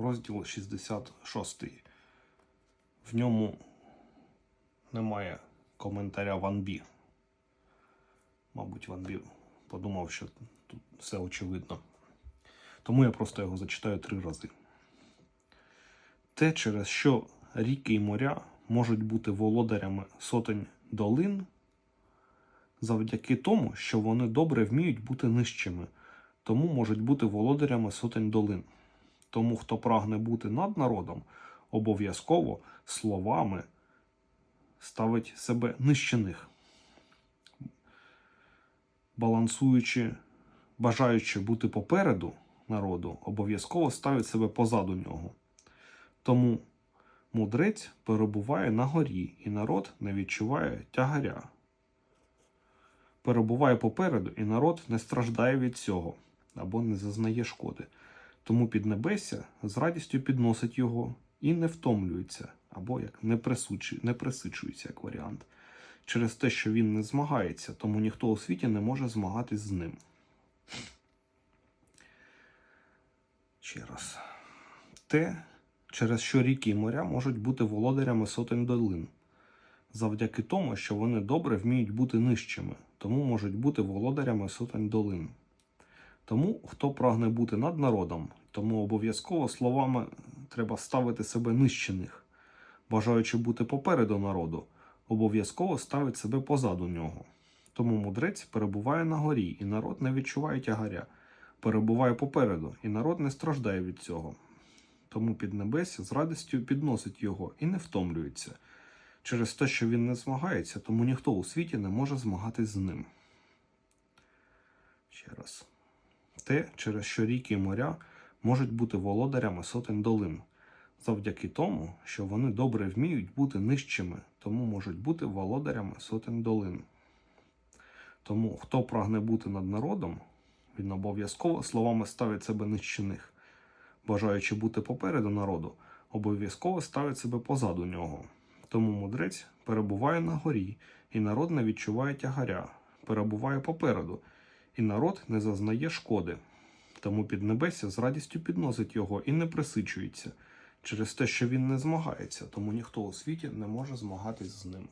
розділ 66. В ньому немає коментаря Ван Бі. Мабуть, Ван Бі подумав, що тут все очевидно. Тому я просто його зачитаю три рази. Те, через що ріки і моря можуть бути володарями сотень долин, завдяки тому, що вони добре вміють бути нижчими, тому можуть бути володарями сотень долин. Тому, хто прагне бути над народом, обов'язково словами ставить себе нижче них, балансуючи, бажаючи бути попереду народу, обов'язково ставить себе позаду нього. Тому мудрець перебуває на горі, і народ не відчуває тягаря. Перебуває попереду, і народ не страждає від цього або не зазнає шкоди. Тому піднебесся з радістю підносить його і не втомлюється, або як не, присучу- не присичується, як варіант. Через те, що він не змагається, тому ніхто у світі не може змагатись з ним. Ще раз. Те, через що ріки і моря можуть бути володарями сотень долин. Завдяки тому, що вони добре вміють бути нижчими, тому можуть бути володарями сотень долин. Тому, хто прагне бути над народом, тому обов'язково словами треба ставити себе нижче них. Бажаючи бути попереду народу, обов'язково ставить себе позаду нього. Тому мудрець перебуває на горі, і народ не відчуває тягаря, перебуває попереду, і народ не страждає від цього. Тому піднебесся з радістю підносить його і не втомлюється. Через те, що він не змагається, тому ніхто у світі не може змагатись з ним. Ще раз. Те, через що ріки і моря можуть бути володарями сотень долин, завдяки тому, що вони добре вміють бути нижчими, тому можуть бути володарями сотень долин. Тому, хто прагне бути над народом, він обов'язково словами ставить себе нижче них. Бажаючи бути попереду народу, обов'язково ставить себе позаду нього. Тому мудрець перебуває на горі, і народ не відчуває тягаря, перебуває попереду, і народ не зазнає шкоди. Тому піднебесся з радістю підносить його і не присичується через те, що він не змагається, тому ніхто у світі не може змагатись з ним.